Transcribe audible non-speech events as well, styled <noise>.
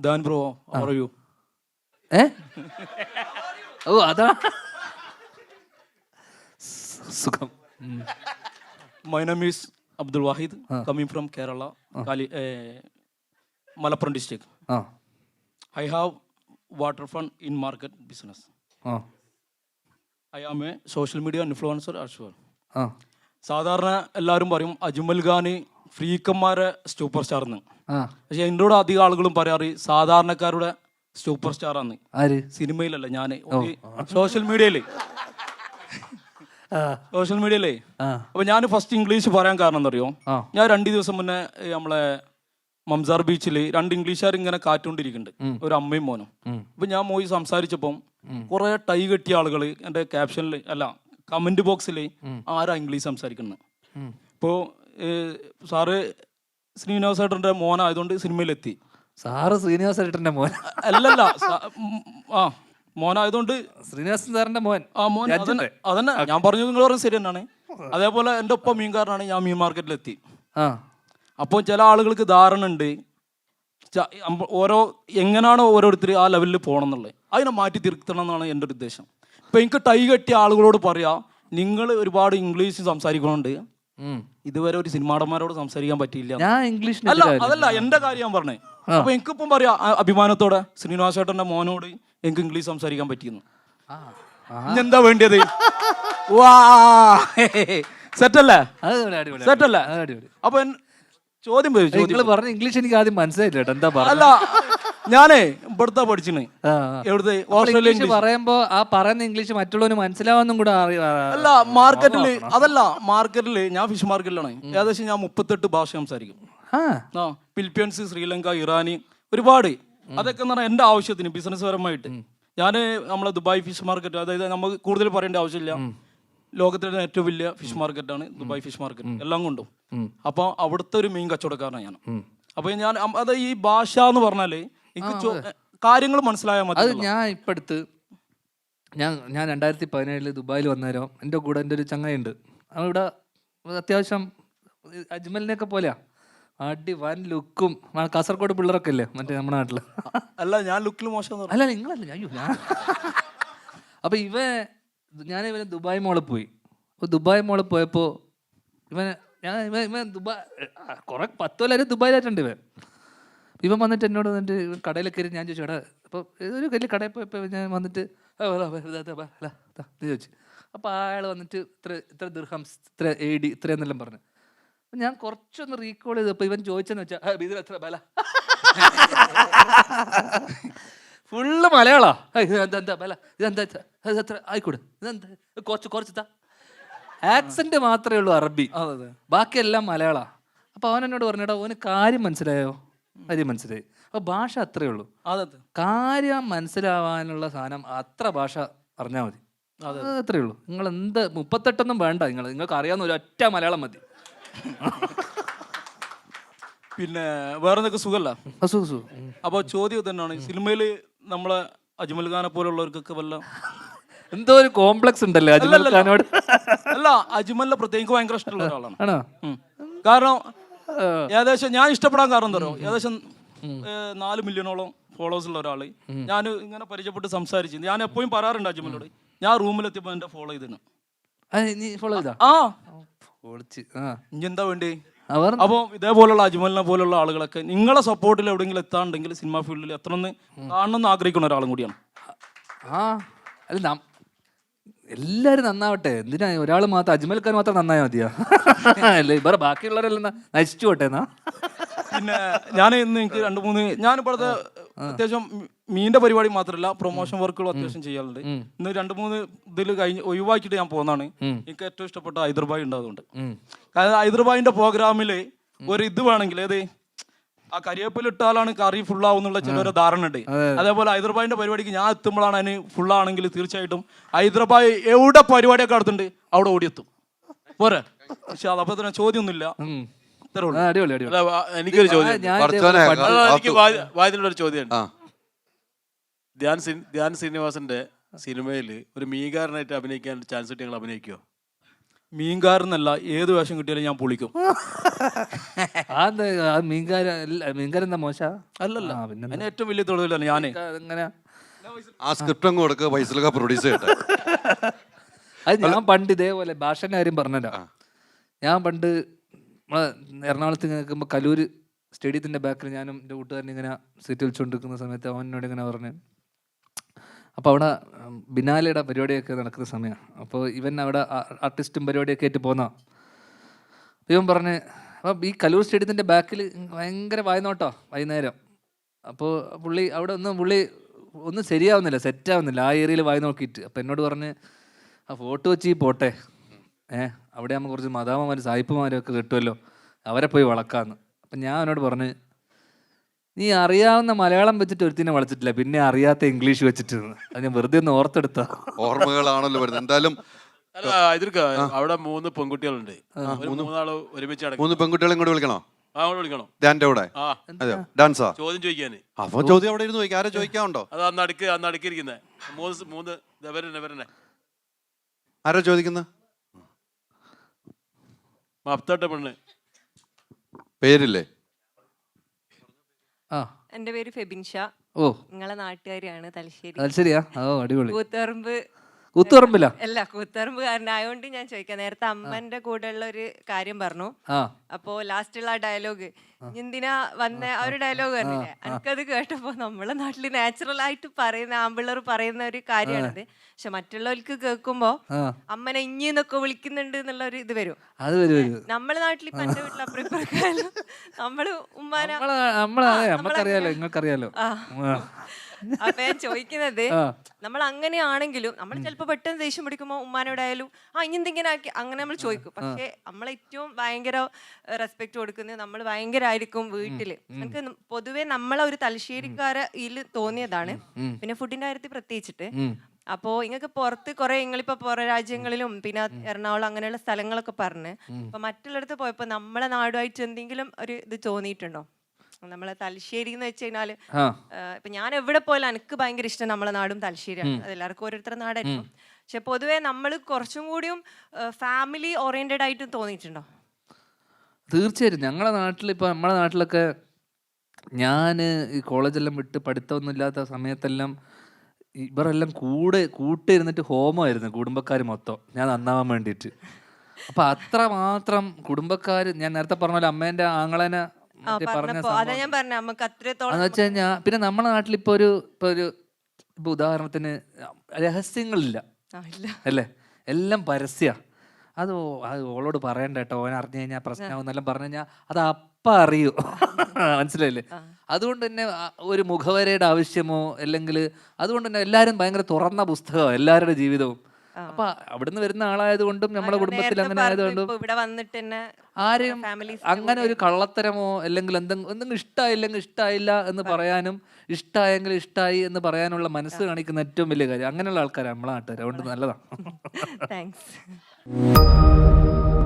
Than bro അറിയൂ ഏ ഓ അതാ സുഖം. My name is Abdul Wahid coming from Kerala കാലി Malappuram district I have water fund in market business I am a social media influencer assure സാധാരണ എല്ലാവരും പറയും അജ്മൽ ഖാന് ഫ്രീക്കന്മാരെ സൂപ്പർ സ്റ്റാർ എന്ന് പക്ഷെ എന്നോട് അധികം ആളുകളും പറയാറ് സാധാരണക്കാരുടെ സൂപ്പർ സ്റ്റാർ ആണ് ആര്? സിനിമയിലല്ല ഞാൻ സോഷ്യൽ മീഡിയയിൽ സോഷ്യൽ മീഡിയയിലേ അപ്പൊ ഞാൻ ഫസ്റ്റ് ഇംഗ്ലീഷ് പറയാൻ കാരണം എന്തറിയോ ഞാൻ രണ്ടു ദിവസം മുന്നേ നമ്മളെ മംസാർ ബീച്ചിൽ രണ്ട് ഇംഗ്ലീഷുകാർ ഇങ്ങനെ കാറ്റുകൊണ്ടിരിക്കുന്നുണ്ട് ഒരു അമ്മയും മോനും. അപ്പൊ ഞാൻ മോയി സംസാരിച്ചപ്പം കുറെ ടൈ കെട്ടിയ ആളുകൾ എന്റെ ക്യാപ്ഷനിൽ അല്ല കമന്റ് ബോക്സിൽ ആരാ ഇംഗ്ലീഷ് സംസാരിക്കുന്നത് ഉം. സാറ് ശ്രീനിവാസ ഏട്ടന്റെ മോനായതുകൊണ്ട് സിനിമയിലെത്തി. സാറ് ശ്രീനിവാസ ഏട്ടന്റെ മോൻ. അല്ലല്ല ആ മോനായതുകൊണ്ട് ശ്രീനിവാസൻ സാറിന്റെ മോൻ. ആ മോൻ അതന്നെ അതന്നെ. ഞാൻ പറഞ്ഞു നിങ്ങൾ പറഞ്ഞ ശരി തന്നെയാണ് അതേപോലെ എന്റെ ഒപ്പം മീൻകാരനാണ് ഞാൻ മീൻ മാർക്കറ്റിലെത്തി. ആ. അപ്പോൾ ചില ആളുകൾക്ക് ധാരണ ഉണ്ട്. ഓരോ എങ്ങനെയാണോ ഓരോരുത്തർ ആ ലെവലിൽ പോകണം എന്നുള്ളത് അതിനെ മാറ്റി തിരുത്തണം എന്നാണ് എന്റെ ഒരു ഉദ്ദേശം. ഇപ്പം എനിക്ക് ടൈ കെട്ടിയ ആളുകളോട് പറയാ നിങ്ങൾ ഒരുപാട് ഇംഗ്ലീഷ് സംസാരിക്കണോണ്ട് ഉം. ഇതുവരെ ഒരു സിനിമാടന്മാരോട് സംസാരിക്കാൻ പറ്റിയില്ല. ഞാൻ ഇംഗ്ലീഷ് അല്ല അതല്ല എന്റെ കാര്യം ഞാൻ പറഞ്ഞേ. അപ്പൊ എനിക്കിപ്പം പറയാ അഭിമാനത്തോടെ ശ്രീനിവാസേട്ടന്റെ മോനോട് എനിക്ക് ഇംഗ്ലീഷ് സംസാരിക്കാൻ പറ്റിയെന്ന്. എന്താ വേണ്ടിയത്? വാ. സെറ്റല്ലേ? അപ്പൊ ചോദ്യം നിങ്ങൾ പറഞ്ഞ ഇംഗ്ലീഷ് എനിക്ക് ആദ്യം മനസ്സിലായില്ല എന്താ പറഞ്ഞ അല്ല ഞാനേ ഇവിടുത്തെ പഠിച്ചിന്. എവിടുത്തെ? ഓസ്ട്രേലിയ പറയുമ്പോ ആ പറയുന്ന ഇംഗ്ലീഷ് മറ്റുള്ളവന് മനസ്സിലാവുന്നും കൂടെ അല്ല മാർക്കറ്റിൽ അതല്ല മാർക്കറ്റിൽ ഞാൻ ഫിഷ് മാർക്കറ്റിലാണ് ഏകദേശം ഞാൻ മുപ്പത്തെട്ട് ഭാഷ സംസാരിക്കും. ആ. ഫിലിപ്പീൻസ് ശ്രീലങ്ക ഇറാനി ഒരുപാട്. അതൊക്കെ എന്ന് പറഞ്ഞാൽ എന്റെ ആവശ്യത്തിന് ബിസിനസ് പരമായിട്ട്. ഞാൻ നമ്മളെ ദുബായ് ഫിഷ് മാർക്കറ്റ് അതായത് നമുക്ക് കൂടുതൽ പറയേണ്ട ആവശ്യമില്ല. ലോകത്തിലെ ഏറ്റവും വലിയ ഫിഷ് മാർക്കറ്റ് ആണ് ദുബായ് ഫിഷ് മാർക്കറ്റ് എല്ലാം കൊണ്ടും. അപ്പോൾ അവിടുത്തെ ഒരു മീൻ കച്ചവടക്കാരനാണ് ഞാൻ അപ്പോൾ ഞാൻ അത് ഈ ഭാഷ എന്ന് പറഞ്ഞാൽ എനിക്ക് കാര്യങ്ങൾ മനസ്സിലായാൽ മതി അത് ഞാൻ ഇപ്പടുത്ത് ഞാൻ ഞാൻ രണ്ടായിരത്തി പതിനേഴിൽ ദുബായിൽ വന്നേരം എന്റെ കൂടെ എന്റെ ഒരു ചങ്ങയുണ്ട് അവിടെ അത്യാവശ്യം അജ്മലിനെയൊക്കെ പോലെയാ. അടി വൻ ലുക്കും. കാസർഗോഡ് പിള്ളേരൊക്കെ അല്ലേ മറ്റേ നമ്മുടെ നാട്ടിൽ. അല്ല ഞാൻ ലുക്കിൽ മോശം. അല്ല നിങ്ങളല്ല? അയ്യോ ഞാൻ അപ്പൊ ഇവ ഞാൻ ഇവന് ദുബായ് മോളിൽ പോയി. അപ്പൊ ദുബായ് മോളിൽ പോയപ്പോ ഇവന് ഞാൻ ഇവൻ ഇവൻ ദുബായ് കുറെ പത്ത് കൊല്ലം ദുബായിലായിട്ടുണ്ട് ഇവൻ. ഇവൻ വന്നിട്ട് എന്നോട് വന്നിട്ട് കടയിൽ കയറി ഞാൻ ചോദിച്ചു എടാ അപ്പോൾ ഒരു വലിയ കടയിൽ പോയപ്പോൾ ഞാൻ വന്നിട്ട് ചോദിച്ചു. അപ്പോൾ അയാൾ വന്നിട്ട് ഇത്ര ഇത്ര ദീർഘംസ് ഇത്ര എ ഡി ഇത്ര എന്നെല്ലാം പറഞ്ഞു. അപ്പം ഞാൻ കുറച്ചൊന്ന് റീകോൾ ചെയ്തപ്പോൾ ഇവൻ ചോദിച്ചെന്ന് വെച്ചാൽ ഇതിൽ എത്ര ബല? ഫുള്ള് മലയാളാ. ഇതെന്താ ബല? ഇതെന്താ ഇത്? ഇതെത്ര ആയിക്കോട്ടെ ഇതെന്താ ഇത് കുറച്ച് കുറച്ച് താ. ആക്സെന്റ് മാത്രമേ ഉള്ളൂ അറബി. ബാക്കിയെല്ലാം മലയാള. അപ്പോൾ അവൻ എന്നോട് പറഞ്ഞേടാ ഓന് കാര്യം മനസ്സിലായോ? കാര്യം മനസ്സിലായി. അപ്പൊ ഭാഷ അത്രേ ഉള്ളൂ. കാര്യം മനസ്സിലാവാനുള്ള സാധനം അത്ര ഭാഷ അറിഞ്ഞാൽ മതി. അത്. അത്രേ ഉള്ളൂ. നിങ്ങൾ എന്ത് മുപ്പത്തെട്ടൊന്നും വേണ്ട. നിങ്ങൾ നിങ്ങൾക്ക് അറിയാവുന്ന ഒരു ഒറ്റ മലയാളം മതി. പിന്നെ വേറെ എന്തൊക്കെ സുഖല്ല അപ്പൊ അസു അപ്പോൾ ചോദ്യം തന്നെയാണ് സിനിമയിൽ നമ്മളെ അജ്മൽ ഖാനെ പോലുള്ളവർക്കൊക്കെ വല്ല എന്തോ ഒരു കോംപ്ലക്സ് ഉണ്ടല്ലേ അജ്മൽ ഖാനോട്? അല്ല അജ്മലിനെ പ്രത്യേകിച്ച് ഭയങ്കര ഇഷ്ടമുള്ള ഒരാളാണ്. കാരണം ഏകദേശം ഞാൻ ഇഷ്ടപ്പെടാൻ കാരണം തരോ പറയുക ഏകദേശം നാല് മില്യണോളം ഫോളോവേഴ്സ് ഉള്ള ഒരാൾ. ഞാൻ ഇങ്ങനെ പരിചയപ്പെട്ട് സംസാരിച്ചു ഞാൻ എപ്പോഴും പറയാറുണ്ട് അജ്മലോട് ഞാൻ റൂമിലെത്തിയപ്പോൾ എന്റെ ഫോളോ ചെയ്തിരുന്നു. ആ, നീ ഫോളോ ചെയ്താ? ആ. പൊളിച്ച് ആ. ഇനി എന്താ വേണ്ടി? അപ്പൊ അപ്പോൾ ഇതേപോലുള്ള അജ്മലിനെ പോലുള്ള ആളുകളൊക്കെ നിങ്ങളെ സപ്പോർട്ടിൽ എവിടെയെങ്കിലും എത്താണ്ടെങ്കിൽ സിനിമാ ഫീൽഡിൽ എത്തണമെന്ന് കാണണമെന്ന് ആഗ്രഹിക്കുന്ന ഒരാളും കൂടിയാണ്. ആ അല്ല എല്ലാരും നന്നാവട്ടെ. എന്തിനാ? ഒരാൾ മാത്രം അജ്മൽ ഖാൻ മാത്രം നന്നായാ മതിയാ? അല്ലേ വേറെ ബാക്കിയുള്ളവരെല്ലാം നശിച്ചു പോട്ടെ എന്നാ? പിന്നെ ഞാൻ ഇന്ന് എനിക്ക് രണ്ട് മൂന്ന് ഞാൻ ഇപ്പോഴത്തെ അത്യാവശ്യം മീന്റെ പരിപാടി മാത്രമല്ല പ്രൊമോഷൻ വർക്കുകളും അത്യാവശ്യം ചെയ്യാറുണ്ട്. ഇന്ന് രണ്ട് മൂന്ന് ഇതിൽ കഴിഞ്ഞ് ഒഴിവാക്കിയിട്ട് ഞാൻ പോകുന്നതാണ് എനിക്ക് ഏറ്റവും ഇഷ്ടപ്പെട്ട ഹൈദർബായി ഉണ്ട് അതുകൊണ്ട് കാരണം ഹൈദർബായിന്റെ പ്രോഗ്രാമിൽ ഒരു ഇത് വേണമെങ്കിൽ ഏത്? ആ കരിവേപ്പില ഇട്ടാലാണ് കറി ഫുൾ ആവുന്നുള്ള ചിലവരെ ധാരണ ഉണ്ട്. അതേപോലെ ഹൈദരാബാദിന്റെ പരിപാടിക്ക് ഞാൻ എത്തുമ്പോഴാണ് അതിന് ഫുൾ ആണെങ്കിൽ തീർച്ചയായിട്ടും ഹൈദരാബാദ് എവിടെ പരിപാടിയൊക്കെ നടത്തുന്നുണ്ട് അവിടെ ഓടിയെത്തും. പോരെ? പക്ഷെ അതപ്പോ തന്നെ ചോദ്യമൊന്നുമില്ല. ഉം. ഇത്രേ ഉള്ളൂ. അടിപൊളി അടിപൊളി. അല്ല, വാ- എനിക്കൊരു ചോദ്യം ഞാൻ പഠിച്ചോനെ, ഇതേപോലെ പഠി- അല്ല, എനിക്ക് വാ- ഒരു ചോദ്യമുണ്ട്. ധ്യാൻ ശ്രീ- ധ്യാൻ ശ്രീനിവാസന്റെ സിനിമയിൽ ഒരു മീകാരനായിട്ട് അഭിനയിക്കാൻ ചാൻസ് കിട്ടി ഞങ്ങൾ അഭിനയിക്കുമോ മീൻകാരെന്നല്ല ഏത് വേഷം കിട്ടിയാലും ഞാൻ പൊളിക്കും. അത് ആ മീൻകാരൻ മീൻകാരൻ എന്താ മോശ? അല്ലല്ല ആ, ഏറ്റവും വലിയ തൊഴിലല്ല ഞാനേ. എങ്ങനെ ആ സ്ക്രിപ്റ്റ് അങ്ങ് കൊടുക്കുക ഫൈസലൊക്കെ പ്രൊഡ്യൂസ് ചെയ്യട്ടെ. അത് ഞാൻ പണ്ട് ഇതേപോലെ ഭാഷന്റെ കാര്യം പറഞ്ഞല്ലോ. ഞാൻ പണ്ട് നമ്മളെ എറണാകുളത്ത് നിൽക്കുമ്പോൾ കലൂര് സ്റ്റേഡിയത്തിന്റെ ബാക്കിൽ ഞാനും എന്റെ കൂട്ടുകാരൻ ഇങ്ങനെ സീറ്റ് വിളിച്ചുകൊണ്ടിരിക്കുന്ന സമയത്ത് അവനോട് ഇങ്ങനെ പറഞ്ഞു അപ്പോൾ അവിടെ ബിനാലയുടെ പരിപാടിയൊക്കെ നടക്കുന്ന സമയമാണ് അപ്പോൾ ഇവൻ അവിടെ ആർട്ടിസ്റ്റും പരിപാടിയൊക്കെ ആയിട്ട് പോന്ന. ഇവൻ പറഞ്ഞ് അപ്പം ഈ കലൂർ സ്റ്റേഡിയത്തിന്റെ ബാക്കിൽ ഭയങ്കര വായനോട്ടോ വൈകുന്നേരം. അപ്പോൾ പുള്ളി അവിടെ ഒന്നും പുള്ളി ഒന്നും ശരിയാവുന്നില്ല സെറ്റ് ആവുന്നില്ല ആ ഏരിയയിൽ വായി നോക്കിയിട്ട്. അപ്പം എന്നോട് പറഞ്ഞ് ആ ഫോട്ടോ വെച്ച് പോട്ടെ. ഏ അവിടെ ആകുമ്പോൾ കുറച്ച് മദാമമാരും സായിപ്പുമാരും ഒക്കെ കിട്ടുമല്ലോ അവരെ പോയി വളക്കാന്ന്. അപ്പം ഞാൻ അവനോട് പറഞ്ഞ് നീ അറിയാവുന്ന മലയാളം വെച്ചിട്ട് ഒരുത്തിനെ വളച്ചിട്ടില്ല. പിന്നെ അറിയാത്ത ഇംഗ്ലീഷ് വെച്ചിട്ട് അത് ഞാൻ വെറുതെ ഒന്ന് ഓർത്തെടുത്ത. ഓർമ്മകളാണല്ലോ വരുന്നത്. എന്തായാലും അല്ല ഇതിർക്ക അവിടെ മൂന്ന് പെൺകുട്ടികളുണ്ട്. ഒരു മൂന്നാൾ ഒരുമിച്ച് നടക്കും. മൂന്ന് പെൺകുട്ടികളെ കൂടെ വിളിക്കണോ? ആ അവിടെ വിളിക്കണം. ഡാന്റെ കൂടെ. ആ. അതെയോ? ഡാൻസാ? ചോദ്യം ചോദിക്കാന്. അപ്പൊ ചോദ്യം അവിടെ ഇരുന്ന് ചോദിക്കാം. ആരെ ചോദിക്കാനുണ്ടോ? അത് അന്ന് അടുക്ക് അന്ന് മൂന്ന് സ് മൂന്ന് ആരാ ചോദിക്കുന്നത് മഫ്തട്ട പെണ്ണ്. പേരില്ലേ? ആ. എന്റെ പേര് ഫെബിൻ ഷാ ഓ. നിങ്ങളെ നാട്ടുകാരിയാണ് തലശ്ശേരി. അത് ശരിയാ ഓ അടിപൊളി. കൂത്തുപറമ്പ് കൂത്തുപറമ്പില്ല അല്ല കൂത്തുപറമ്പുകാരനായോണ്ട് ഞാൻ ചോദിക്കാം. നേരത്തെ അമ്മന്റെ കൂടെ ഉള്ള ഒരു കാര്യം പറഞ്ഞു. അപ്പോ ലാസ്റ്റുള്ള ആ ഡയലോഗ് എന്തിനാ വന്ന? ആ ഒരു ഡയലോഗ് പറഞ്ഞില്ലേ എനിക്കത് കേട്ടപ്പോ നമ്മളെ നാട്ടിൽ നാച്ചുറൽ ആയിട്ട് പറയുന്ന ആമ്പിള്ളർ പറയുന്ന ഒരു കാര്യമാണിത്. പക്ഷെ മറ്റുള്ളവർക്ക് കേൾക്കുമ്പോ അമ്മനെ അമ്മനെ ഇഞ്ഞിന്നൊക്കെ വിളിക്കുന്നുണ്ട് എന്നുള്ള ഒരു ഇത് വരും. അത് വരും വരും. നമ്മളെ നാട്ടിൽ ഇപ്പൊ എന്റെ വീട്ടിൽ അപ്പുറം നമ്മൾ ഉമ്മാന നമ്മളറിയാലോ നിങ്ങൾക്കറിയാലോ. <laughs> അപ്പൊ ഞാൻ ചോദിക്കുന്നത് ആ. നമ്മൾ അങ്ങനെയാണെങ്കിലും നമ്മൾ ചിലപ്പോൾ പെട്ടെന്ന് ദേഷ്യം പിടിക്കുമ്പോ ഉമ്മാനോടായാലും ആ ഇനി എന്തെങ്കിലും ആക്കി അങ്ങനെ നമ്മൾ ചോദിക്കും. പക്ഷെ നമ്മൾ ഏറ്റവും ഭയങ്കര റെസ്പെക്ട് കൊടുക്കുന്നത് നമ്മൾ ഭയങ്കര ആയിരിക്കും വീട്ടിൽ. നമുക്ക് പൊതുവെ നമ്മളെ ഒരു തലശ്ശേരിക്കാരെ ഇതിൽ തോന്നിയതാണ്. പിന്നെ ഫുഡിന്റെ കാര്യത്തിൽ പ്രത്യേകിച്ചിട്ട്. അപ്പോ ഇങ്ങക്ക് പുറത്ത് കുറെ നിങ്ങളിപ്പോ പുറ രാജ്യങ്ങളിലും പിന്നെ എറണാകുളം അങ്ങനെയുള്ള സ്ഥലങ്ങളൊക്കെ പറഞ്ഞ് അപ്പൊ മറ്റുള്ളിടത്ത് പോയപ്പോ നമ്മളെ നാടുമായിട്ട് എന്തെങ്കിലും ഒരു ഇത് തോന്നിയിട്ടുണ്ടോ? നമ്മളെ തലശ്ശേരി എന്ന് വെച്ച് കഴിഞ്ഞാൽ ഇപ്പൊ ഞാൻ എവിടെ പോയാലും എനിക്ക് ഭയങ്കര ഇഷ്ടം നമ്മളെ നാടും തലശ്ശേരിയാണ്. അത് എല്ലാവർക്കും ഓരോരുത്തരുടെ നാടായിരിക്കും പക്ഷെ പൊതുവെ നമ്മൾ കുറച്ചും കൂടിയും ഫാമിലി ഓറിയന്റഡ് ആയിട്ട് തോന്നിയിട്ടുണ്ടോ? തീർച്ചയായിട്ടും. ഞങ്ങളുടെ നാട്ടിൽ ഇപ്പൊ നമ്മളെ നാട്ടിലൊക്കെ ഞാൻ ഈ കോളേജെല്ലാം വിട്ട് പഠിത്തമൊന്നും ഇല്ലാത്ത സമയത്തെല്ലാം ഇവരെല്ലാം കൂടെ കൂട്ടിരുന്നിട്ട് ഹോമമായിരുന്നു കുടുംബക്കാർ മൊത്തം. ഞാൻ നന്നാവാൻ വേണ്ടിയിട്ട്. അപ്പം അത്ര മാത്രം കുടുംബക്കാർ ഞാൻ നേരത്തെ പറഞ്ഞ പോലെ അമ്മേന്റെ ആങ്ങളനെ പറഞ്ഞപ്പോ അതാ ഞാൻ പറഞ്ഞ നമുക്ക് അത്രത്തോളം എന്ന് വെച്ച് കഴിഞ്ഞാൽ പിന്നെ നമ്മുടെ നാട്ടിൽ ഇപ്പൊ ഒരു ഇപ്പൊ ഒരു ഇപ്പൊ ഉദാഹരണത്തിന് രഹസ്യങ്ങളില്ല. ആ, ഇല്ല. അല്ലേ? എല്ലാം പരസ്യ. അത് ഓ- അത് ഓളോട് പറയണ്ട കേട്ടോ. ഓൻ അറിഞ്ഞു കഴിഞ്ഞാൽ പ്രശ്നമാവെന്നെല്ലാം പറഞ്ഞു കഴിഞ്ഞാൽ അത് അപ്പ അറിയൂ. <laughs> മനസ്സിലായില്ലേ? അതുകൊണ്ട് തന്നെ ആ- ഒരു മുഖവരയുടെ ആവശ്യമോ അല്ലെങ്കിൽ അതുകൊണ്ട് തന്നെ എല്ലാവരും ഭയങ്കര തുറന്ന പുസ്തകമാണ് എല്ലാവരുടെ ജീവിതവും. അപ്പൊ അവിടുന്ന് വരുന്ന ആളായത് കൊണ്ടും നമ്മുടെ കുടുംബത്തിൽ അങ്ങനെ ആയതുകൊണ്ടും ഇവിടെ വന്നിട്ട് തന്നെ ആരെയും അങ്ങനെ ഒരു കള്ളത്തരമോ അല്ലെങ്കിൽ എന്തെങ്കിലും എന്തെങ്കിലും ഇഷ്ടമായില്ലെങ്കിൽ ഇഷ്ടമായില്ല എന്ന് പറയാനും ഇഷ്ടമായെങ്കിൽ ഇഷ്ടമായി എന്ന് പറയാനുള്ള മനസ്സ് കാണിക്കുന്ന ഏറ്റവും വലിയ കാര്യം. അങ്ങനെയുള്ള ആൾക്കാരാണ് നമ്മളെ നാട്ടുകാർ അതുകൊണ്ട് നല്ലതാണ് താങ്ക്സ് <laughs>